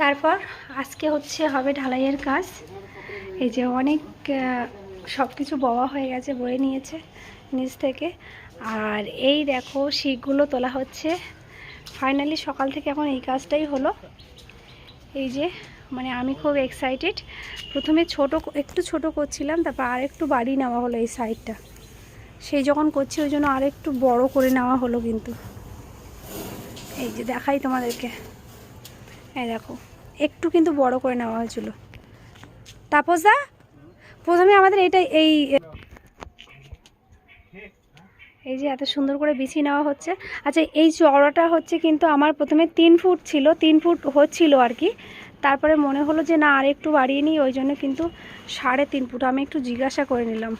তারপর আজকে হচ্ছে হবে ঢালাইয়ের কাজ। এই যে অনেক সব কিছু বওয়া হয়ে গেছে, বয়ে নিয়েছে নিচ থেকে। আর এই দেখো শিখগুলো তোলা হচ্ছে। ফাইনালি সকাল থেকে এখন এই কাজটাই হলো। এই যে মানে আমি খুব এক্সাইটেড প্রথমে ছোট, একটু ছোট করছিলাম, তারপর আর একটু বাড়ি নেওয়া হলো এই সাইডটা সেই যখন করছি, ওই জন্য আর একটু বড় করে নেওয়া হলো কিন্তু। এই যে দেখাই তোমাদেরকে। এই দেখো, একটু কিন্তু বড় করে নেওয়া হয়েছিল। তাপস দা প্রথমে আমাদের এটা এই এই যে এত সুন্দর করে বিছিয়ে নেওয়া হচ্ছে। আচ্ছা এই চওড়াটা হচ্ছে কিন্তু আমার প্রথমে তিন ফুট ছিল, তিন ফুট হচ্ছিল আর কি। তারপরে মনে হলো যে না, আর একটু বাড়িয়ে নিই, ওই জন্য কিন্তু সাড়ে তিন ফুট। আমি একটু জিজ্ঞাসা করে নিলাম।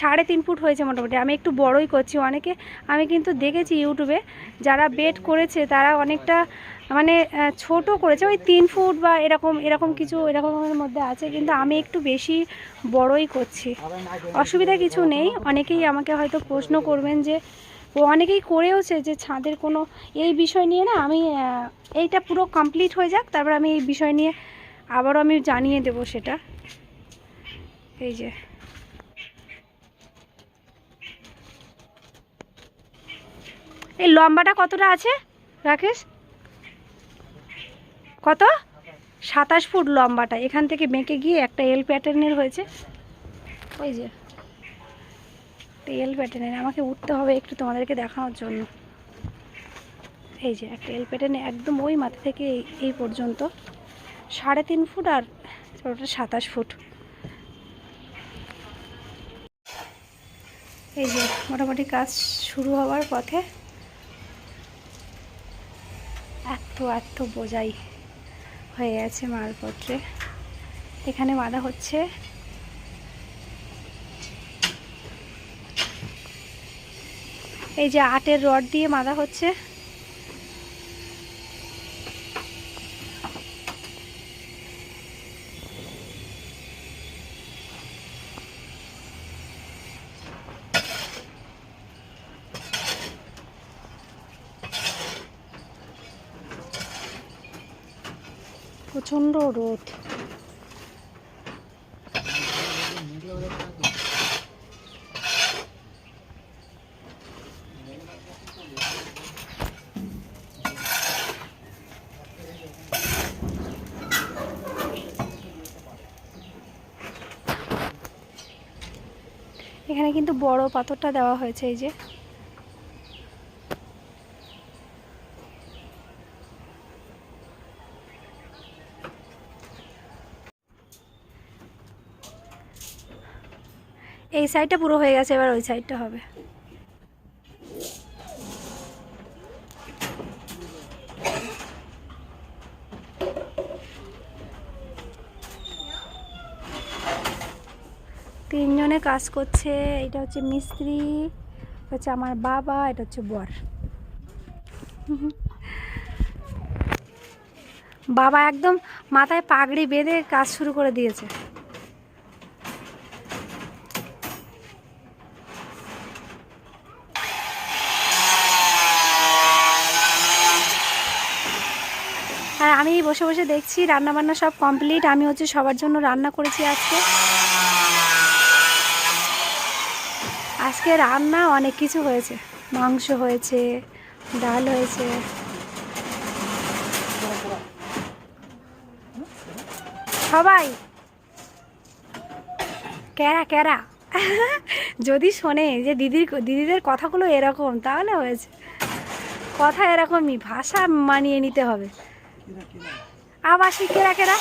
সাড়ে তিন ফুট হয়েছে মোটামুটি। আমি একটু বড়ই করছি। অনেকে, আমি কিন্তু দেখেছি ইউটিউবে, যারা বেড করেছে, তারা অনেকটা মানে ছোট করেছে। ওই তিন ফুট বা এরকম এরকম কিছু এরকমের মধ্যে আছে, কিন্তু আমি একটু বেশি বড়ই করছি। অসুবিধা কিছু নেই। অনেকেই আমাকে হয়তো প্রশ্ন করবেন যে, ও অনেকেই করেওছে যে ছাদের কোনো, এই বিষয় নিয়ে না আমি এইটা পুরো কমপ্লিট হয়ে যাক, তারপর আমি এই বিষয় নিয়ে আবারও আমি জানিয়ে দেব সেটা। এই যে। এই লম্বাটা কতটা আছে, রাকেশ? কত? সাতাশ ফুট লম্বাটা। এখান থেকে বেঁকে গিয়ে একটা এল প্যাটার্নের হয়েছে। ওই যে। এল প্যাটার্নের আমাকে উঠতে হবে একটু তোমাদেরকে দেখানোর জন্য। এই যে, একটা এল প্যাটার্নে একদম ওই মাথা থেকে এই পর্যন্ত। সাড়ে তিন ফুট আর ওটা সাতাশ ফুট। এই যে, মোটামুটি কাজ শুরু হওয়ার পথে। এত এত বোঝাই। হয়ে আছে মালপত্রে। এখানে বাঁধা হচ্ছে। এই যে আটের রড দিয়ে বাঁধা হচ্ছে। প্রচণ্ড রোদ। এখানে কিন্তু বড় পাথরটা দেওয়া হয়েছে এই যে। এই সাইডটা পুরো হয়ে গেছে, এবার ওই সাইডটা হবে। তিনজনে কাজ করছে, এটা হচ্ছে মিস্ত্রি হচ্ছে আমার বাবা, এটা হচ্ছে বর। বাবা একদম মাথায় পাগড়ি বেঁধে কাজ শুরু করে দিয়েছে। আমি বসে বসে দেখছি রান্না বান্না সব কমপ্লিট আমি হচ্ছে সবার জন্য রান্না করেছি আজকে। আজকে রান্না অনেক কিছু হয়েছে। মাংস হয়েছে, ডাল হয়েছে। সবাই। ক্যারা ক্যারা। যদি শোনে যে দিদির, দিদিদের কথাগুলো এরকম, তাহলে হয়েছে। কথা এরকমই, ভাষা মানিয়ে নিতে হবে। আবার সে কেরা কেরা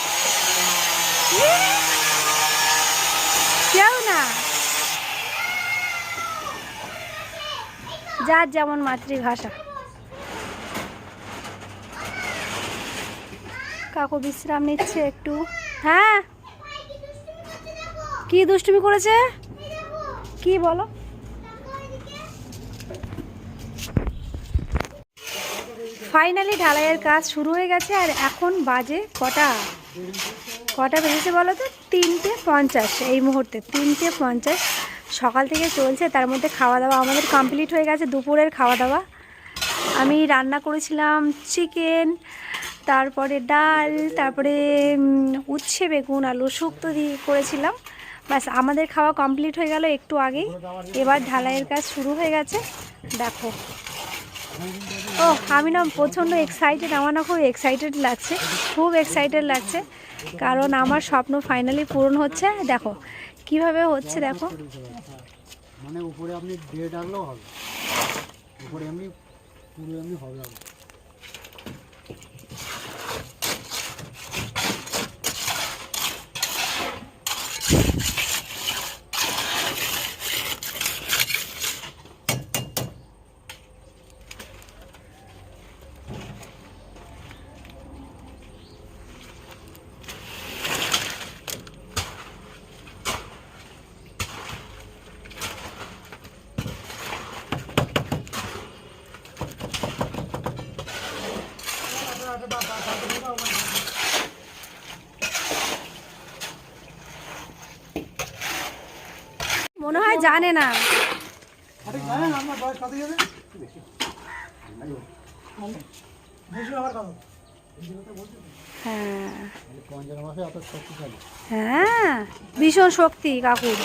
কেউ না। যার যেমন মাতৃভাষা। কাকু বিশ্রাম নিচ্ছে একটু। হ্যাঁ? কি দুষ্টুমি করেছে? কি বলো? ফাইনালি ঢালাইয়ের কাজ শুরু হয়ে গেছে আর এখন বাজে কটা? কটা বেজেছে বলো তো? তিনটে পঞ্চাশ। এই মুহূর্তে তিনটে পঞ্চাশ। সকাল থেকে চলছে, তার মধ্যে খাওয়া দাওয়া আমাদের কমপ্লিট হয়ে গেছে, দুপুরের খাওয়া দাওয়া আমি রান্না করেছিলাম চিকেন, তারপরে ডাল, তারপরে উচ্ছে, বেগুন, আলু শুক্তো দিয়ে করেছিলাম। ব্যাস, আমাদের খাওয়া কমপ্লিট হয়ে গেল একটু আগেই। এবার ঢালাইয়ের কাজ শুরু হয়ে গেছে। দেখো। ও আমি না প্রচণ্ড এক্সাইটেড আমার না খুব এক্সাইটেড লাগছে, খুব এক্সাইটেড লাগছে, কারণ আমার স্বপ্ন ফাইনালি পূরণ হচ্ছে। দেখো, কীভাবে হচ্ছে দেখো। মানে উপরে আপনি ডেট ডাকলেও হবে, উপরে এমনি, পুরো এমনি হবে আর কি। মনে হয় জানে না আপনি জানেন আপনার বয়স কত যাবে বুঝলো আমার না। হ্যাঁ। ভীষণ শক্তি কাকুর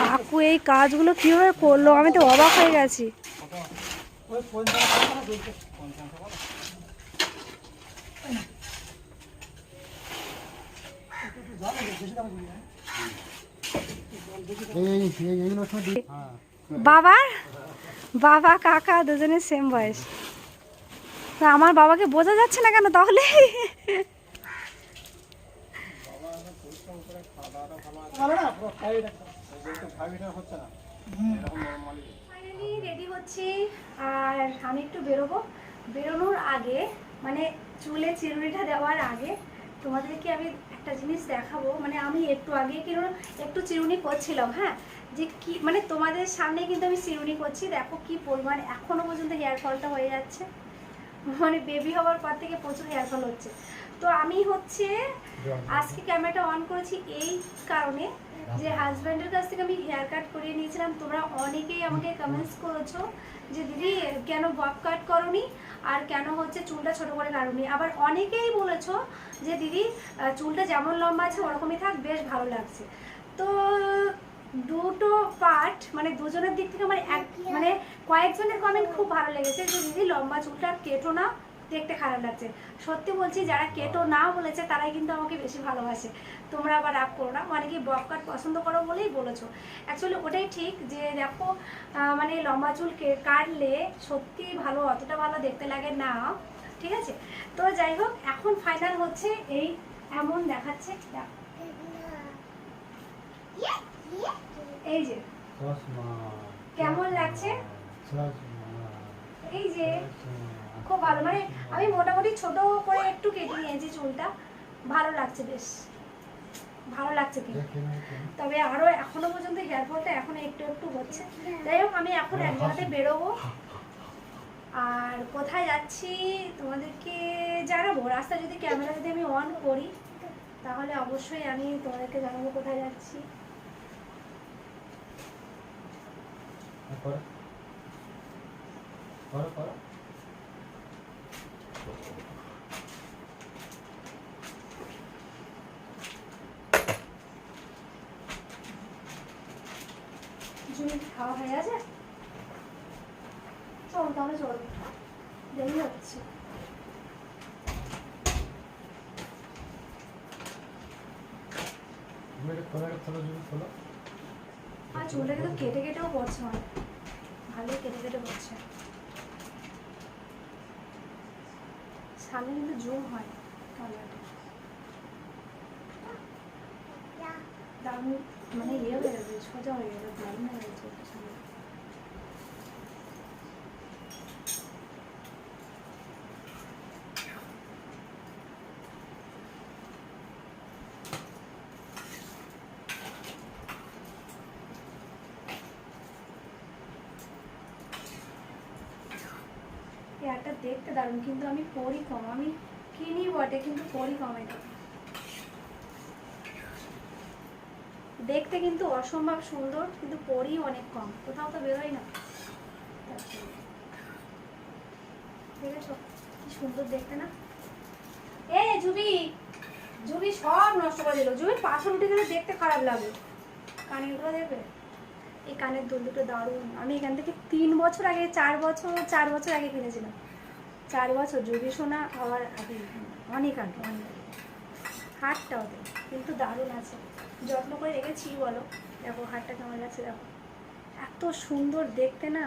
কাকু, এই কাজগুলো কীভাবে করল? আমি তো অবাক হয়ে গেছি। বাবার বাবা, কাকা, দুজনের সেম বয়স। আমার বাবাকে বোঝা যাচ্ছে না কেন তাহলে? রেডি আর আমি একটু বেরোবো। বেরোনোর আগে মানে চুলে চিরুনিটা দেওয়ার আগে তোমাদেরকে আমি একটা জিনিস দেখাবো। মানে আমি একটু আগে কিন্তু একটু চিরুনি করছিলাম হ্যাঁ? যে কি মানে তোমাদের সামনে কিন্তু আমি চিরুনি করছি। দেখো কি পরিমাণ এখনও পর্যন্ত হেয়ার ফলটা হয়ে যাচ্ছে। মানে বেবি হওয়ার পর থেকে প্রচুর হেয়ার ফল হচ্ছে। তো আমি হচ্ছে আজকে ক্যামেরাটা অন করেছি এই কারণে। যে হাজব্যান্ডের কাছ থেকে আমি হেয়ার কাট করিয়ে নিয়েছিলাম, তোমরা অনেকেই আমাকে কমেন্টস করেছ যে, দিদি, কেন বব কাট করনি? আর কেন হচ্ছে চুলটা ছোট করে কাটনি আবার অনেকেই বলেছ যে, দিদি চুলটা যেমন লম্বা আছে, ওরকমই থাক, বেশ ভালো লাগছে। তো দুটো পার্ট মানে দুজনের দিক থেকে মানে এক মানে কয়েকজনের কমেন্ট খুব ভালো লেগেছে যে, দিদি, লম্বা চুলটা কেটো না। দেখতে খারাপ লাগছে। সত্যি বলছি যারা কেটো না বলেছে তারাই কিন্তু আমাকে বেশি ভালোবাসে। তোমরা আবার রাগ করো না। মানে কি বব কাট পছন্দ করো বলেই বলেছ। অ্যাকচুয়ালি ওটাই ঠিক যে দেখো মানে লম্বা চুল কাটলে সত্যি ভালো অতটা ভালো দেখতে লাগে না। ঠিক আছে? তো যাই হোক এখন ফাইনাল হচ্ছে এই এমন দেখাচ্ছে দেখো। এই যে। কেমন লাগছে? এই যে। খুব ভালো। মানে আমি মোটামুটি ছোট করে একটু কেটে নিয়েছি চুলটা। ভালো লাগছে বেশ। ভালো লাগছে কিন্তু। দেখে তবে আরও এখনও পর্যন্ত হেয়ার ফলটা এখনও একটু একটু হচ্ছে। যাই হোক আমি এখন এক জায়গাতে বেরোবো। আর কোথায় যাচ্ছি তোমাদেরকে জানাব? রাস্তা যদি ক্যামেরা যদি আমি অন করি তাহলে অবশ্যই আমি তোমাদেরকে জানাব কোথায় যাচ্ছি। করো করো করো জুনি খাওয়া হয়ে গেছে? চল তাহলে চল। দেরি হচ্ছে। আর চুলটাকে তো কেটে কেটেও পড়ছে অনেক। ভালোই কেটে কেটে পড়ছে। সামনে কিন্তু জুম হয়। কালারটা মানে ইয়ে হয়ে যাবে, সোজা হয়ে গেছে ওটা দেখতে দারুণ, কিন্তু আমি পরি কম, আমি কিনি বটে, কিন্তু পরি কম এটা। দেখতে কিন্তু অসম্ভব সুন্দর, কিন্তু পরি অনেক কম। কোথাও তো বেরোয় না। দেখেছ? কি সুন্দর দেখতে না? এ, জুবি! জুবি সব নষ্ট করে দিল। জুবির পাথর উঠে গেলে দেখতে খারাপ লাগে। কানেরগুলো দেখবে এই কানের দুল দুটো দারুণ। আমি এখান থেকে তিন বছর আগে, চার বছর চার বছর আগে কিনেছিলাম। চার বছর, জুবি সোনা হওয়ার আগে অনেক আগে, অনেক হাটটা ওদের কিন্তু দারুণ আছে। যত্ন করে রেখেছি বলো। দেখো হাটটা কেমন লাগছে দেখো। এত সুন্দর দেখতে না।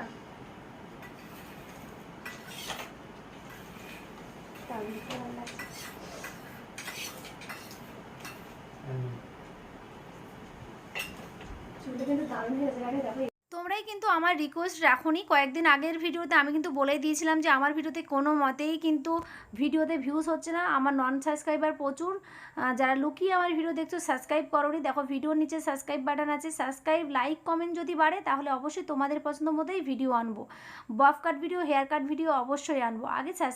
চুলটা কিন্তু দারুণ হয়েছে আগে দেখো। কিন্তু আমার রিকোয়েস্ট রাখুনি। কয়েকদিন আগের ভিডিওতে আমি কিন্তু বলেই দিয়েছিলাম যে আমার ভিডিওতে কোনো মতেই কিন্তু ভিডিওতে ভিউজ হচ্ছে না। আমার নন সাবস্ক্রাইবার প্রচুর যারা লুকিয়ে আমার ভিডিও দেখছ সাবস্ক্রাইব করোনি। দেখো, ভিডিওর নিচে সাবস্ক্রাইব বাটন আছে। সাবস্ক্রাইব লাইক কমেন্ট যদি বাড়ে, তাহলে অবশ্যই তোমাদের পছন্দ মতোই ভিডিও আনব। Bob cut video hair cut video অবশ্যই আনব। আগে সাবস্ক্রাইব